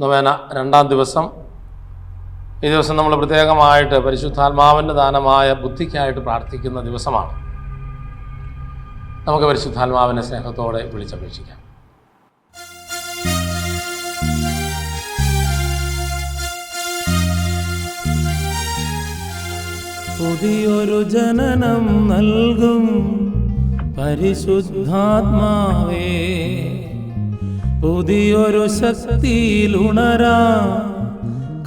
നൊവേന രണ്ടാം ദിവസം. ഈ ദിവസം നമ്മൾ പ്രത്യേകമായിട്ട് പരിശുദ്ധാത്മാവിന്റെ ദാനമായ ബുദ്ധിക്കായിട്ട് പ്രാർത്ഥിക്കുന്ന ദിവസമാണ്. നമുക്ക് പരിശുദ്ധാത്മാവിനെ സ്നേഹത്തോടെ വിളിച്ചപേക്ഷിക്കാം. പുതിയൊരു ജനനം നൽകും പരിശുദ്ധാത്മാവേ. പുതിയൊരു ശക്തിയിലുണരാ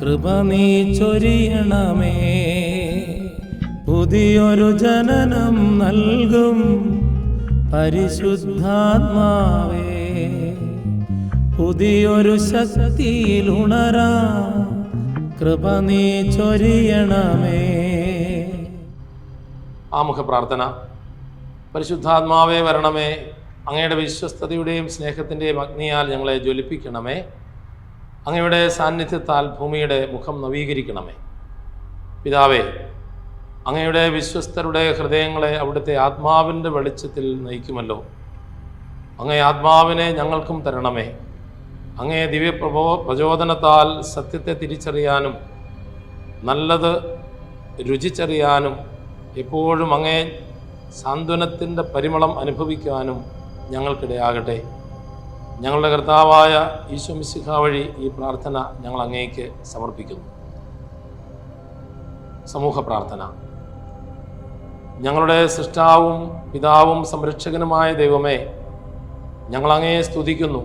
കൃപ നീ ചൊരിയണമേ. പുതിയൊരു ജനനം നൽകും പരിശുദ്ധാത്മാവേ. പുതിയൊരു ശക്തിയിലുണരാ കൃപ നീ ചൊരിയണമേ. ആമുഖ പ്രാർത്ഥന. പരിശുദ്ധാത്മാവേ വരണമേ. അങ്ങയുടെ വിശ്വസ്തയുടെയും സ്നേഹത്തിന്റെയും അഗ്നിയാൽ ഞങ്ങളെ ജ്വലിപ്പിക്കണമേ. അങ്ങയുടെ സാന്നിധ്യത്താൽ ഭൂമിയുടെ മുഖം നവീകരിക്കണമേ. പിതാവേ അങ്ങയുടെ വിശ്വസ്തരുടെ ഹൃദയങ്ങളെ അവിടുത്തെ ആത്മാവിന്റെ വെളിച്ചത്തിൽ നയിക്കുമല്ലോ. അങ്ങേ ആത്മാവിനെ ഞങ്ങൾക്കും തരണമേ. അങ്ങേ ദിവ്യപ്രബോ പ്രചോദനത്താൽ സത്യത്തെ തിരിച്ചറിയാനും നല്ലത് രുചിച്ചറിയാനും എപ്പോഴും അങ്ങേ സാന്ത്വനത്തിന്റെ പരിമളം അനുഭവിക്കാനും ഞങ്ങൾക്കിടയാകട്ടെ. ഞങ്ങളുടെ കർത്താവായ ഈശോ മിശിഹ വഴി ഈ പ്രാർത്ഥന ഞങ്ങൾ അങ്ങേക്ക് സമർപ്പിക്കുന്നു. സമൂഹ പ്രാർത്ഥന. ഞങ്ങളുടെ സൃഷ്ടാവും പിതാവും സംരക്ഷകനുമായ ദൈവമേ ഞങ്ങൾ അങ്ങയെ സ്തുതിക്കുന്നു.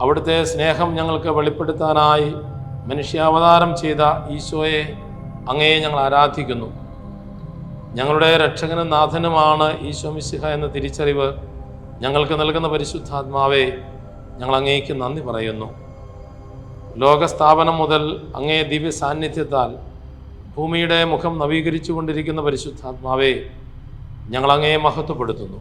അവിടുത്തെ സ്നേഹം ഞങ്ങൾക്ക് വെളിപ്പെടുത്താനായി മനുഷ്യാവതാരം ചെയ്ത ഈശോയെ അങ്ങയെ ഞങ്ങൾ ആരാധിക്കുന്നു. ഞങ്ങളുടെ രക്ഷകനും നാഥനുമാണ് ഈശോ മിശിഹ എന്ന തിരിച്ചറിവ് ഞങ്ങൾക്ക് നൽകുന്ന പരിശുദ്ധാത്മാവേ ഞങ്ങൾ അങ്ങേക്ക് നന്ദി പറയുന്നു. ലോകസ്ഥാപനം മുതൽ അങ്ങേ ദിവ്യ സാന്നിധ്യത്താൽ ഭൂമിയുടെ മുഖം നവീകരിച്ചു കൊണ്ടിരിക്കുന്ന പരിശുദ്ധാത്മാവേ ഞങ്ങൾ അങ്ങയെ മഹത്വപ്പെടുത്തുന്നു.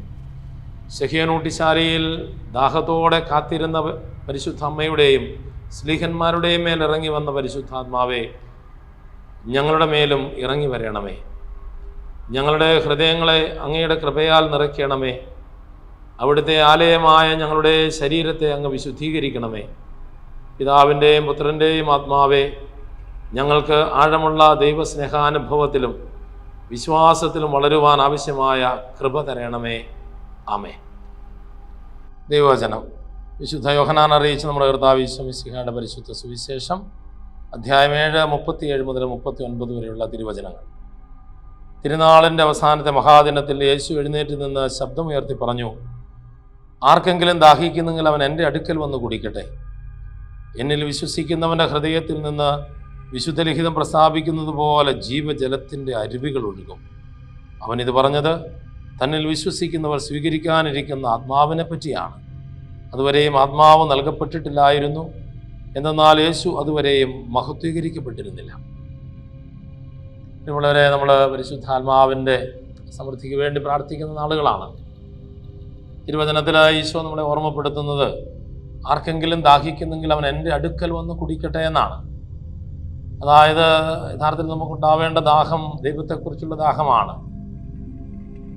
ശഹിയനൂട്ടിശാലയിൽ ദാഹത്തോടെ കാത്തിരുന്ന പരിശുദ്ധ അമ്മയുടെയും സ്ലീഹന്മാരുടെയും മേൽ ഇറങ്ങി വന്ന പരിശുദ്ധാത്മാവേ ഞങ്ങളുടെ മേലും ഇറങ്ങി വരണമേ. ഞങ്ങളുടെ ഹൃദയങ്ങളെ അങ്ങയുടെ കൃപയാൽ നിറയ്ക്കണമേ. അവിടുത്തെ ആലയമായ ഞങ്ങളുടെ ശരീരത്തെ അങ്ങ് വിശുദ്ധീകരിക്കണമേ. പിതാവിന്റെയും പുത്രന്റെയും ആത്മാവേ ഞങ്ങൾക്ക് ആഴമുള്ള ദൈവസ്നേഹാനുഭവത്തിലും വിശ്വാസത്തിലും വളരുവാൻ ആവശ്യമായ കൃപ തരണമേ. ആമേ ദൈവവചനം. വിശുദ്ധ യോഹനാൻ അറിയിച്ച് നമ്മുടെ കർത്താവ് ഈശ്വമിസിഹയുടെ പരിശുദ്ധ സുവിശേഷം അധ്യായം ഏഴ് മുപ്പത്തിയേഴ് മുതൽ മുപ്പത്തി ഒൻപത് വരെയുള്ള തിരുവചനങ്ങൾ. തിരുനാളിന്റെ അവസാനത്തെ മഹാദിനത്തിൽ യേശു എഴുന്നേറ്റ് നിന്ന് ശബ്ദമുയർത്തി പറഞ്ഞു ആർക്കെങ്കിലും ദാഹിക്കുന്നെങ്കിൽ അവൻ എന്റെ അടുക്കൽ വന്ന് കുടിക്കട്ടെ. എന്നിൽ വിശ്വസിക്കുന്നവന്റെ ഹൃദയത്തിൽ നിന്ന് വിശുദ്ധ ലിഖിതം പ്രസ്താവിക്കുന്നത് പോലെ ജീവജലത്തിന്റെ അരുവികൾ ഒഴുകും. അവൻ ഇത് പറഞ്ഞത് തന്നിൽ വിശ്വസിക്കുന്നവർ സ്വീകരിക്കാനിരിക്കുന്ന ആത്മാവിനെ പറ്റിയാണ്. അതുവരെയും ആത്മാവ് നൽകപ്പെട്ടിട്ടില്ലായിരുന്നു. എന്നാൽ യേശു അതുവരെയും മഹത്വീകരിക്കപ്പെട്ടിരുന്നില്ല. വളരെ നമ്മൾ പരിശുദ്ധാത്മാവിന്റെ സമൃദ്ധിക്ക് വേണ്ടി പ്രാർത്ഥിക്കുന്ന നാളുകളാണ്. തിരുവചനത്തിൽ ഈശോ നമ്മളെ ഓർമ്മപ്പെടുത്തുന്നത് ആർക്കെങ്കിലും ദാഹിക്കുന്നെങ്കിൽ അവൻ എന്റെ അടുക്കൽ വന്ന് കുടിക്കട്ടെ എന്നാണ്. അതായത് യഥാർത്ഥത്തിൽ നമുക്കുണ്ടാവേണ്ട ദാഹം ദൈവത്തെക്കുറിച്ചുള്ള ദാഹമാണ്.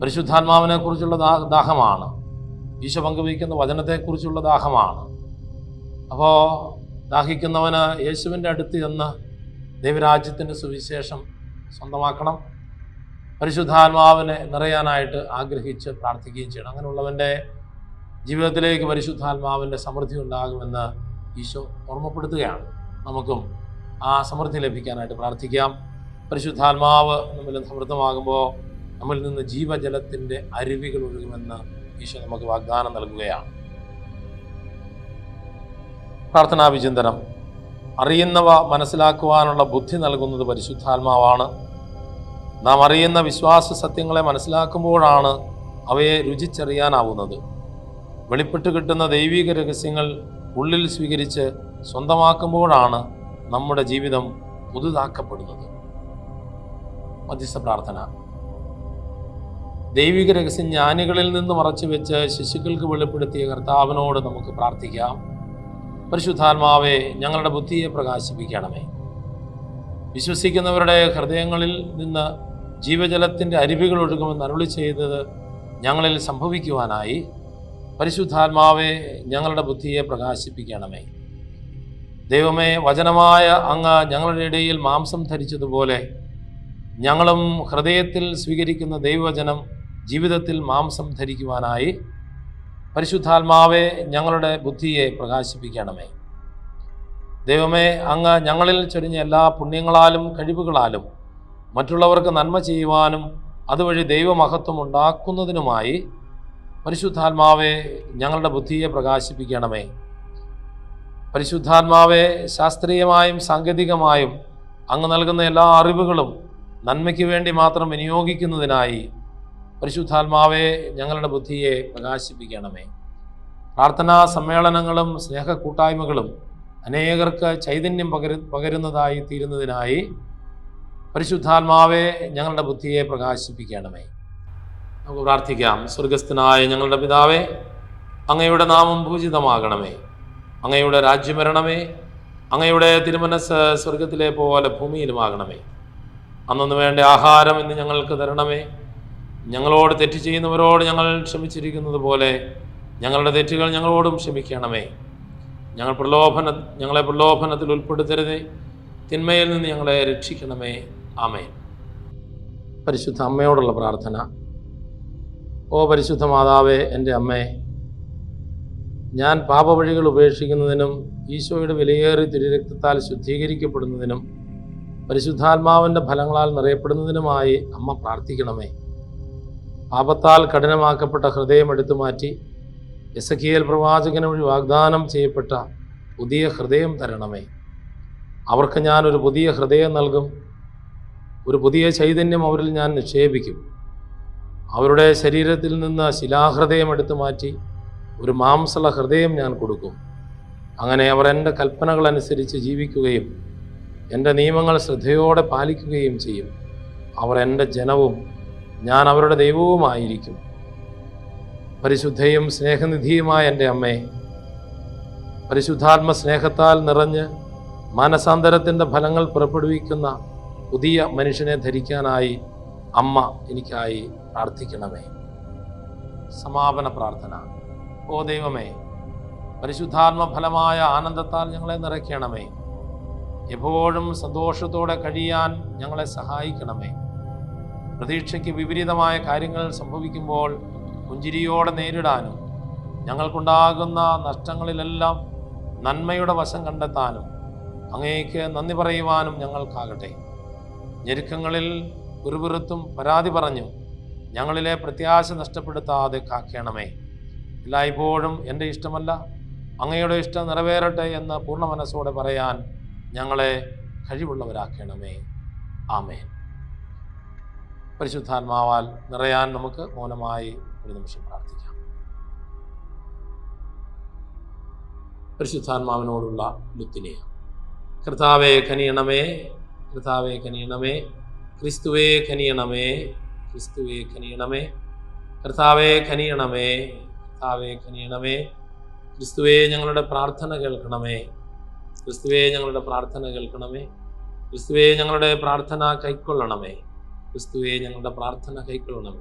പരിശുദ്ധാത്മാവിനെ കുറിച്ചുള്ള ദാഹമാണ്. ഈശോ പങ്കുവയ്ക്കുന്ന വചനത്തെക്കുറിച്ചുള്ള ദാഹമാണ്. അപ്പോൾ ദാഹിക്കുന്നവന് യേശുവിന്റെ അടുത്ത് ചെന്ന് ദൈവരാജ്യത്തിന്റെ സുവിശേഷം സ്വന്തമാക്കണം. പരിശുദ്ധാത്മാവിനെ നിറയാനായിട്ട് ആഗ്രഹിച്ച് പ്രാർത്ഥിക്കുകയും ചെയ്യണം. അങ്ങനെയുള്ളവന്റെ ജീവിതത്തിലേക്ക് പരിശുദ്ധാത്മാവിന്റെ സമൃദ്ധി ഉണ്ടാകുമെന്ന് ഈശോ ഓർമ്മപ്പെടുത്തുകയാണ്. നമുക്കും ആ സമൃദ്ധി ലഭിക്കാനായിട്ട് പ്രാർത്ഥിക്കാം. പരിശുദ്ധാത്മാവ് നമ്മിൽ സമൃദ്ധമാകുമ്പോൾ നമ്മിൽ നിന്ന് ജീവജലത്തിന്റെ അരുവികൾ ഒഴുകുമെന്ന് ഈശോ നമുക്ക് വാഗ്ദാനം നൽകുകയാണ്. പ്രാർത്ഥനാ വിചിന്തനം അറിയുന്നവ മനസ്സിലാക്കുവാനുള്ള ബുദ്ധി നൽകുന്നത് പരിശുദ്ധാത്മാവാണ്. നാം അറിയുന്ന വിശ്വാസ സത്യങ്ങളെ മനസ്സിലാക്കുമ്പോഴാണ് അവയെ രുചിച്ചറിയാനാവുന്നത്. വെളിപ്പെട്ട് കിട്ടുന്ന ദൈവിക രഹസ്യങ്ങൾ ഉള്ളിൽ സ്വീകരിച്ച് സ്വന്തമാക്കുമ്പോഴാണ് നമ്മുടെ ജീവിതം പുതുതാക്കപ്പെടുന്നത്. മധ്യസ്ഥ പ്രാർത്ഥന. ദൈവിക രഹസ്യം ജ്ഞാനികളിൽ നിന്ന് മറച്ചു വെച്ച് ശിശുക്കൾക്ക് വെളിപ്പെടുത്തിയ കർത്താവിനോട് നമുക്ക് പ്രാർത്ഥിക്കാം. പരിശുദ്ധാത്മാവെ ഞങ്ങളുടെ ബുദ്ധിയെ പ്രകാശിപ്പിക്കണമേ. വിശ്വസിക്കുന്നവരുടെ ഹൃദയങ്ങളിൽ നിന്ന് ജീവജലത്തിന്റെ അരുവികൾ ഒഴുകുമെന്ന് അരുളി ചെയ്തത് ഞങ്ങളിൽ സംഭവിക്കുവാനായി പരിശുദ്ധാത്മാവെ ഞങ്ങളുടെ ബുദ്ധിയെ പ്രകാശിപ്പിക്കണമേ. ദൈവമേ വചനമായ അങ്ങ് ഞങ്ങളുടെ ഇടയിൽ മാംസം ധരിച്ചതുപോലെ ഞങ്ങളും ഹൃദയത്തിൽ സ്വീകരിക്കുന്ന ദൈവവചനം ജീവിതത്തിൽ മാംസം ധരിക്കുവാനായി പരിശുദ്ധാത്മാവെ ഞങ്ങളുടെ ബുദ്ധിയെ പ്രകാശിപ്പിക്കണമേ. ദൈവമേ അങ്ങ് ഞങ്ങളിൽ ചൊരിഞ്ഞ എല്ലാ പുണ്യങ്ങളാലും കഴിവുകളാലും മറ്റുള്ളവർക്ക് നന്മ ചെയ്യുവാനും അതുവഴി ദൈവമഹത്വം ഉണ്ടാക്കുന്നതിനുമായി പരിശുദ്ധാത്മാവെ ഞങ്ങളുടെ ബുദ്ധിയെ പ്രകാശിപ്പിക്കണമേ. പരിശുദ്ധാത്മാവെ ശാസ്ത്രീയമായും സാങ്കേതികമായും അങ്ങ് നൽകുന്ന എല്ലാ അറിവുകളും നന്മയ്ക്ക് വേണ്ടി മാത്രം വിനിയോഗിക്കുന്നതിനായി പരിശുദ്ധാത്മാവെ ഞങ്ങളുടെ ബുദ്ധിയെ പ്രകാശിപ്പിക്കണമേ. പ്രാർത്ഥനാ സമ്മേളനങ്ങളും സ്നേഹ കൂട്ടായ്മകളും അനേകർക്ക് ചൈതന്യം പകരു പകരുന്നതായി തീരുന്നതിനായി പരിശുദ്ധാത്മാവെ ഞങ്ങളുടെ ബുദ്ധിയെ പ്രകാശിപ്പിക്കണമേ. നമുക്ക് പ്രാർത്ഥിക്കാം. സ്വർഗസ്ഥനായ ഞങ്ങളുടെ പിതാവേ അങ്ങയുടെ നാമം പൂജിതമാകണമേ. അങ്ങയുടെ രാജ്യം വരണമേ. അങ്ങയുടെ തിരുമനസ് സ്വർഗത്തിലെ പോലെ ഭൂമിയിലുമാകണമേ. അന്നൊന്ന് വേണ്ട ആഹാരം ഇന്ന് ഞങ്ങൾക്ക് തരണമേ. ഞങ്ങളോട് തെറ്റ് ചെയ്യുന്നവരോട് ഞങ്ങൾ ക്ഷമിച്ചിരിക്കുന്നത് പോലെ ഞങ്ങളുടെ തെറ്റുകൾ ഞങ്ങളോടും ക്ഷമിക്കണമേ. ഞങ്ങൾ പ്രലോഭന ഞങ്ങളെ പ്രലോഭനത്തിൽ ഉൾപ്പെടുത്തരുതേ. തിന്മയിൽ നിന്ന് ഞങ്ങളെ രക്ഷിക്കണമേ. ആമേ പരിശുദ്ധ അമ്മയോടുള്ള പ്രാർത്ഥന. ഓ പരിശുദ്ധ മാതാവേ എന്റെ അമ്മേ ഞാൻ പാപവഴികൾ ഉപേക്ഷിക്കുന്നതിനും ഈശോയുടെ വിലയേറി തിരുരക്തത്താൽ ശുദ്ധീകരിക്കപ്പെടുന്നതിനും പരിശുദ്ധാത്മാവിന്റെ ഫലങ്ങളാൽ നിറയപ്പെടുന്നതിനുമായി അമ്മ പ്രാർത്ഥിക്കണമേ. പാപത്താൽ കഠിനമാക്കപ്പെട്ട ഹൃദയം എടുത്തു മാറ്റി എസക്കിയേൽ പ്രവാചകന് വഴി വാഗ്ദാനം ചെയ്യപ്പെട്ട പുതിയ ഹൃദയം തരണമേ. അവർക്ക് ഞാൻ ഒരു പുതിയ ഹൃദയം നൽകും. ഒരു പുതിയ ചൈതന്യം അവരിൽ ഞാൻ നിക്ഷേപിക്കും. അവരുടെ ശരീരത്തിൽ നിന്ന് ശിലാഹൃദയം എടുത്തു മാറ്റി ഒരു മാംസള ഹൃദയം ഞാൻ കൊടുക്കും. അങ്ങനെ അവർ എന്റെ കൽപ്പനകൾ അനുസരിച്ച് ജീവിക്കുകയും എന്റെ നിയമങ്ങൾ ശ്രദ്ധയോടെ പാലിക്കുകയും ചെയ്യും. അവർ എന്റെ ജനവും ഞാൻ അവരുടെ ദൈവവുമായിരിക്കും. പരിശുദ്ധയും സ്നേഹനിധിയുമായ എന്റെ അമ്മേ പരിശുദ്ധാത്മ സ്നേഹത്താൽ നിറഞ്ഞ് മാനസാന്തരത്തിന്റെ ഫലങ്ങൾ പുറപ്പെടുവിക്കുന്ന പുതിയ മനുഷ്യനെ ധരിക്കാനായി അമ്മ എനിക്കായി പ്രാർത്ഥിക്കണമേ. സമാപന പ്രാർത്ഥന. ഓ ദൈവമേ പരിശുദ്ധാത്മ ഫലമായ ആനന്ദത്താൽ ഞങ്ങളെ നിറയ്ക്കണമേ. എപ്പോഴും സന്തോഷത്തോടെ കഴിയാൻ ഞങ്ങളെ സഹായിക്കണമേ. പ്രതീക്ഷയ്ക്ക് വിപരീതമായ കാര്യങ്ങൾ സംഭവിക്കുമ്പോൾ പുഞ്ചിരിയോടെ നേരിടാനും ഞങ്ങൾക്കുണ്ടാകുന്ന നഷ്ടങ്ങളിലെല്ലാം നന്മയുടെ വശം കണ്ടെത്താനും അങ്ങേക്ക് നന്ദി പറയുവാനും ഞങ്ങൾക്കാകട്ടെ. ഞെരുക്കങ്ങളിൽ ഗുരുപുരത്തും പരാതി പറഞ്ഞു ഞങ്ങളിലെ പ്രത്യാശ നഷ്ടപ്പെടുത്താതെ കാക്കണമേ. എല്ലായ്പ്പോഴും എന്റെ ഇഷ്ടമല്ല. അങ്ങയുടെ ഇഷ്ടം നിറവേറട്ടെ എന്ന് പൂർണ മനസ്സോടെ പറയാൻ ഞങ്ങളെ കഴിവുള്ളവരാക്കണമേ. ആമേൻ. പരിശുദ്ധാത്മാവാൽ നിറയാൻ നമുക്ക് മൗനമായി ഒരു നിമിഷം പ്രാർത്ഥിക്കാം. പരിശുദ്ധാത്മാവിനോടുള്ള ലുത്തിനെയാണ് കർത്താവെ കനിയണമേ. കർത്താവെ കനിയണമേ. ക്രിസ്തുവേ കനിയണമേ. ക്രിസ്തുവേ കനിയണമേ. കർത്താവെ കനിയണമേ. കർത്താവെ കനിയണമേ. ക്രിസ്തുവേ ഞങ്ങളുടെ പ്രാർത്ഥന കേൾക്കണമേ. ക്രിസ്തുവേ ഞങ്ങളുടെ പ്രാർത്ഥന കേൾക്കണമേ. ക്രിസ്തുവേ ഞങ്ങളുടെ പ്രാർത്ഥന കൈക്കൊള്ളണമേ. ക്രിസ്തുവേ ഞങ്ങളുടെ പ്രാർത്ഥന കൈക്കൊള്ളണമേ.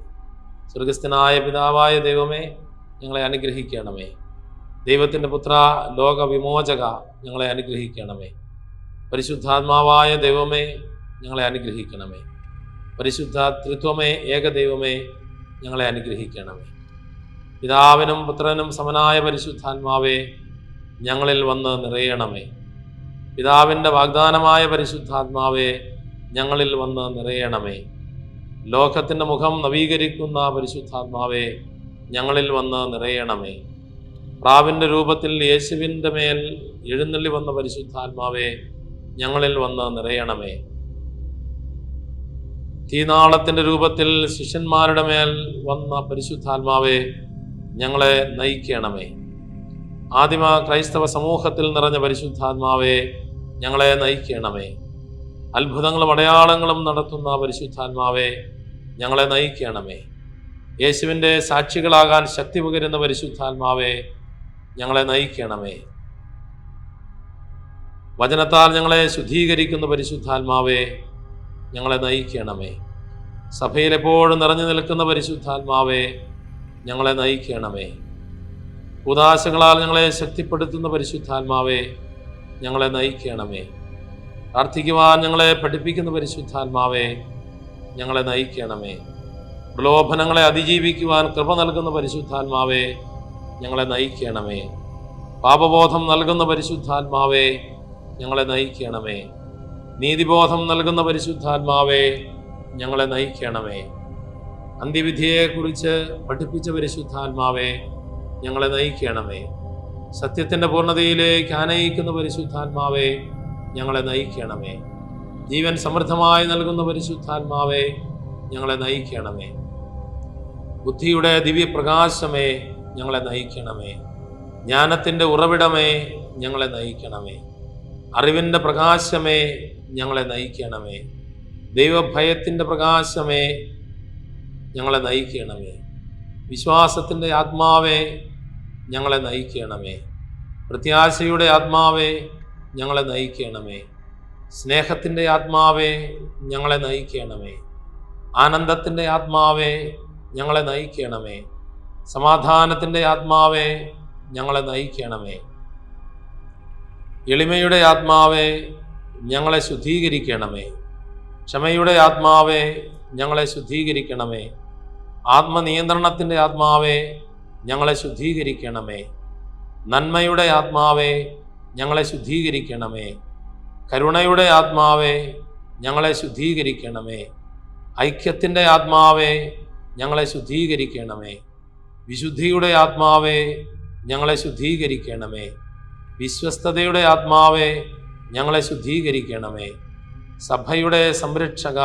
സ്വർഗസ്ഥനായ പിതാവായ ദൈവമേ ഞങ്ങളെ അനുഗ്രഹിക്കണമേ. ദൈവത്തിന്റെ പുത്ര ലോകവിമോചക ഞങ്ങളെ അനുഗ്രഹിക്കണമേ. പരിശുദ്ധാത്മാവായ ദൈവമേ ഞങ്ങളെ അനുഗ്രഹിക്കണമേ. പരിശുദ്ധ ത്രിത്വമേ ഏകദൈവമേ ഞങ്ങളെ അനുഗ്രഹിക്കണമേ. പിതാവിനും പുത്രനും സമനായ പരിശുദ്ധാത്മാവേ ഞങ്ങളിൽ വന്ന് നിറയണമേ. പിതാവിന്റെ വാഗ്ദാനമായ പരിശുദ്ധാത്മാവേ ഞങ്ങളിൽ വന്ന് നിറയണമേ. ലോകത്തിന്റെ മുഖം നവീകരിക്കുന്ന പരിശുദ്ധാത്മാവേ ഞങ്ങളിൽ വന്ന് നിറയണമേ. പ്രാവിന്റെ രൂപത്തിൽ യേശുവിന്റെ മേൽ എഴുന്നള്ളി വന്ന പരിശുദ്ധാത്മാവേ ഞങ്ങളിൽ വന്ന് നിറയണമേ. തീനാളത്തിന്റെ രൂപത്തിൽ ശിഷ്യന്മാരുടെ മേൽ വന്ന പരിശുദ്ധാത്മാവെ ഞങ്ങളെ നയിക്കണമേ. ആദിമ ക്രൈസ്തവ സമൂഹത്തിൽ നിറഞ്ഞ പരിശുദ്ധാത്മാവെ ഞങ്ങളെ നയിക്കണമേ. അത്ഭുതങ്ങളും അടയാളങ്ങളും നടത്തുന്ന പരിശുദ്ധാത്മാവെ ഞങ്ങളെ നയിക്കണമേ. യേശുവിന്റെ സാക്ഷികളാകാൻ ശക്തി പകരുന്ന പരിശുദ്ധാത്മാവെ ഞങ്ങളെ നയിക്കണമേ. വചനത്താൽ ഞങ്ങളെ ശുദ്ധീകരിക്കുന്ന പരിശുദ്ധാത്മാവേ ഞങ്ങളെ നയിക്കണമേ. സഭയിലെപ്പോഴും നിറഞ്ഞു നിൽക്കുന്ന പരിശുദ്ധാത്മാവേ ഞങ്ങളെ നയിക്കണമേ. ഉദാശകളാൽ ഞങ്ങളെ ശക്തിപ്പെടുത്തുന്ന പരിശുദ്ധാത്മാവേ ഞങ്ങളെ നയിക്കണമേ. പ്രാർത്ഥിക്കുവാൻ ഞങ്ങളെ പഠിപ്പിക്കുന്ന പരിശുദ്ധാത്മാവേ ഞങ്ങളെ നയിക്കണമേ. പ്രലോഭനങ്ങളെ അതിജീവിക്കുവാൻ കൃപ നൽകുന്ന പരിശുദ്ധാത്മാവേ ഞങ്ങളെ നയിക്കണമേ. പാപബോധം നൽകുന്ന പരിശുദ്ധാത്മാവേ ഞങ്ങളെ നയിക്കണമേ. നീതിബോധം നൽകുന്ന പരിശുദ്ധാത്മാവേ ഞങ്ങളെ നയിക്കണമേ. അന്ത്യവിധിയെക്കുറിച്ച് പഠിപ്പിച്ച പരിശുദ്ധാത്മാവേ ഞങ്ങളെ നയിക്കണമേ. സത്യത്തിന്റെ പൂർണതയിലേക്ക് ആനയിക്കുന്ന പരിശുദ്ധാത്മാവേ ഞങ്ങളെ നയിക്കണമേ. ജീവൻ സമൃദ്ധമായി നൽകുന്ന പരിശുദ്ധാത്മാവേ ഞങ്ങളെ നയിക്കണമേ. ബുദ്ധിയുടെ ദിവ്യപ്രകാശമേ ഞങ്ങളെ നയിക്കണമേ. ജ്ഞാനത്തിന്റെ ഉറവിടമേ ഞങ്ങളെ നയിക്കണമേ. അറിവിന്റെ പ്രകാശമേ ഞങ്ങളെ നയിക്കണമേ. ദൈവഭയത്തിന്റെ പ്രകാശമേ ഞങ്ങളെ നയിക്കണമേ. വിശ്വാസത്തിന്റെ ആത്മാവേ ഞങ്ങളെ നയിക്കണമേ. പ്രത്യാശയുടെ ആത്മാവേ ഞങ്ങളെ നയിക്കണമേ. സ്നേഹത്തിന്റെ ആത്മാവേ ഞങ്ങളെ നയിക്കണമേ. ആനന്ദത്തിന്റെ ആത്മാവേ ഞങ്ങളെ നയിക്കണമേ. സമാധാനത്തിന്റെ ആത്മാവേ ഞങ്ങളെ നയിക്കണമേ. എളിമയുടെ ആത്മാവേ ഞങ്ങളെ ശുദ്ധീകരിക്കണമേ. ക്ഷമയുടെ ആത്മാവേ ഞങ്ങളെ ശുദ്ധീകരിക്കണമേ. ആത്മനിയന്ത്രണത്തിന്റെ ആത്മാവേ ഞങ്ങളെ ശുദ്ധീകരിക്കണമേ. നന്മയുടെ ആത്മാവേ ഞങ്ങളെ ശുദ്ധീകരിക്കണമേ. കരുണയുടെ ആത്മാവേ ഞങ്ങളെ ശുദ്ധീകരിക്കണമേ. ഐക്യത്തിന്റെ ആത്മാവേ ഞങ്ങളെ ശുദ്ധീകരിക്കണമേ. വിശുദ്ധിയുടെ ആത്മാവേ ഞങ്ങളെ ശുദ്ധീകരിക്കണമേ. വിശ്വസ്തതയുടെ ആത്മാവേ ഞങ്ങളെ ശുദ്ധീകരിക്കണമേ. സഭയുടെ സംരക്ഷക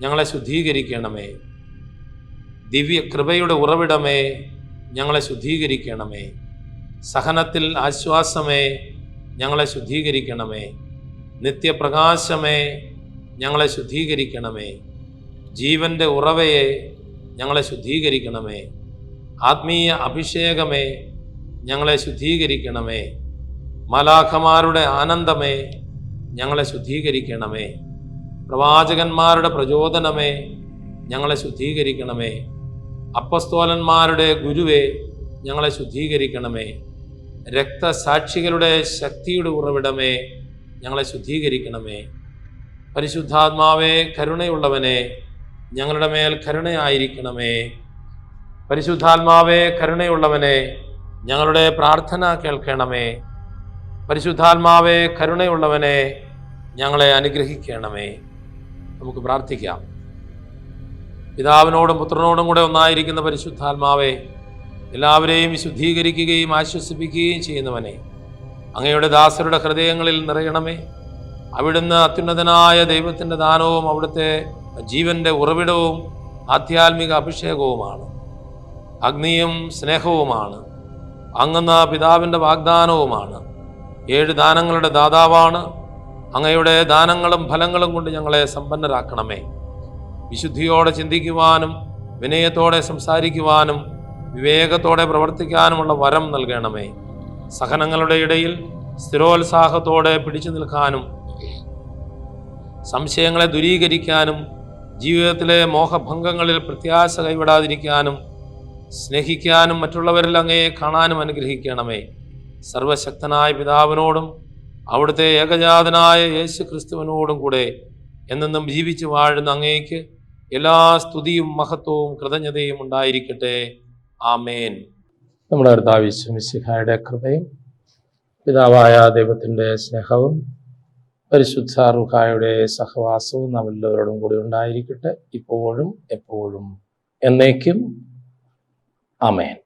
ഞങ്ങളെ ശുദ്ധീകരിക്കണമേ. ദിവ്യകൃപയുടെ ഉറവിടമേ ഞങ്ങളെ ശുദ്ധീകരിക്കണമേ. സഹനത്തിൽ ആശ്വാസമേ ഞങ്ങളെ ശുദ്ധീകരിക്കണമേ. നിത്യപ്രകാശമേ ഞങ്ങളെ ശുദ്ധീകരിക്കണമേ. ജീവന്റെ ഉറവയെ ഞങ്ങളെ ശുദ്ധീകരിക്കണമേ. ആത്മീയ അഭിഷേകമേ ഞങ്ങളെ ശുദ്ധീകരിക്കണമേ. മലാഖമാരുടെ ആനന്ദമേ ഞങ്ങളെ ശുദ്ധീകരിക്കണമേ. പ്രവാചകന്മാരുടെ പ്രചോദനമേ ഞങ്ങളെ ശുദ്ധീകരിക്കണമേ. അപ്പസ്തോലന്മാരുടെ ഗുരുവേ ഞങ്ങളെ ശുദ്ധീകരിക്കണമേ. രക്തസാക്ഷികളുടെ ശക്തിയുടെ ഉറവിടമേ ഞങ്ങളെ ശുദ്ധീകരിക്കണമേ. പരിശുദ്ധാത്മാവേ കരുണയുള്ളവനെ ഞങ്ങളുടെ മേൽ കരുണയായിരിക്കണമേ. പരിശുദ്ധാത്മാവേ കരുണയുള്ളവനെ ഞങ്ങളുടെ പ്രാർത്ഥന കേൾക്കണമേ. പരിശുദ്ധാത്മാവേ കരുണയുള്ളവനെ ഞങ്ങളെ അനുഗ്രഹിക്കണമേ. നമുക്ക് പ്രാർത്ഥിക്കാം. പിതാവിനോടും പുത്രനോടും കൂടെ ഒന്നായിരിക്കുന്ന പരിശുദ്ധാത്മാവേ എല്ലാവരെയും വിശുദ്ധീകരിക്കുകയും ആശ്വസിപ്പിക്കുകയും ചെയ്യുന്നവനെ അങ്ങയുടെ ദാസരുടെ ഹൃദയങ്ങളിൽ നിറയണമേ. അവിടുന്ന് അത്യുന്നതനായ ദൈവത്തിന്റെ ദാനവും അവിടുത്തെ ജീവന്റെ ഉറവിടവും ആധ്യാത്മിക അഭിഷേകവുമാണ്. അഗ്നിയും സ്നേഹവുമാണ്. അങ്ങെന്ന പിതാവിന്റെ വാഗ്ദാനവുമാണ്. ഏഴ് ദാനങ്ങളുടെ ദാതാവാണ്. അങ്ങയുടെ ദാനങ്ങളും ഫലങ്ങളും കൊണ്ട് ഞങ്ങളെ സമ്പന്നരാക്കണമേ. വിശുദ്ധിയോടെ ചിന്തിക്കുവാനും വിനയത്തോടെ സംസാരിക്കുവാനും വിവേകത്തോടെ പ്രവർത്തിക്കാനുമുള്ള വരം നൽകണമേ. സഹനങ്ങളുടെ ഇടയിൽ സ്ഥിരോത്സാഹത്തോടെ പിടിച്ചു നിൽക്കാനും സംശയങ്ങളെ ദുരീകരിക്കാനും ജീവിതത്തിലെ മോഹഭംഗങ്ങളിൽ പ്രത്യാശ കൈവിടാതിരിക്കാനും സ്നേഹിക്കാനും മറ്റുള്ളവരിൽ അങ്ങയെ കാണാനും അനുഗ്രഹിക്കണമേ. സർവശക്തനായ പിതാവിനോടും അവിടുത്തെ ഏകജാതനായ യേശു ക്രിസ്തുവിനോടും കൂടെ എന്നെന്നും ജീവിച്ചു വാഴുന്ന അങ്ങേക്ക് എല്ലാ സ്തുതിയും മഹത്വവും കൃതജ്ഞതയും ഉണ്ടായിരിക്കട്ടെ. ആമേൻ. നമ്മുടെ കർത്താവിശ്വമിശിഹായുടെ കൃപയും പിതാവായ ദൈവത്തിന്റെ സ്നേഹവും പരിശുദ്ധ റുഹായുടെ സഹവാസവും നമ്മളെല്ലാവരോടും കൂടി ഉണ്ടായിരിക്കട്ടെ ഇപ്പോഴും എപ്പോഴും എന്നേക്കും. ആമേൻ.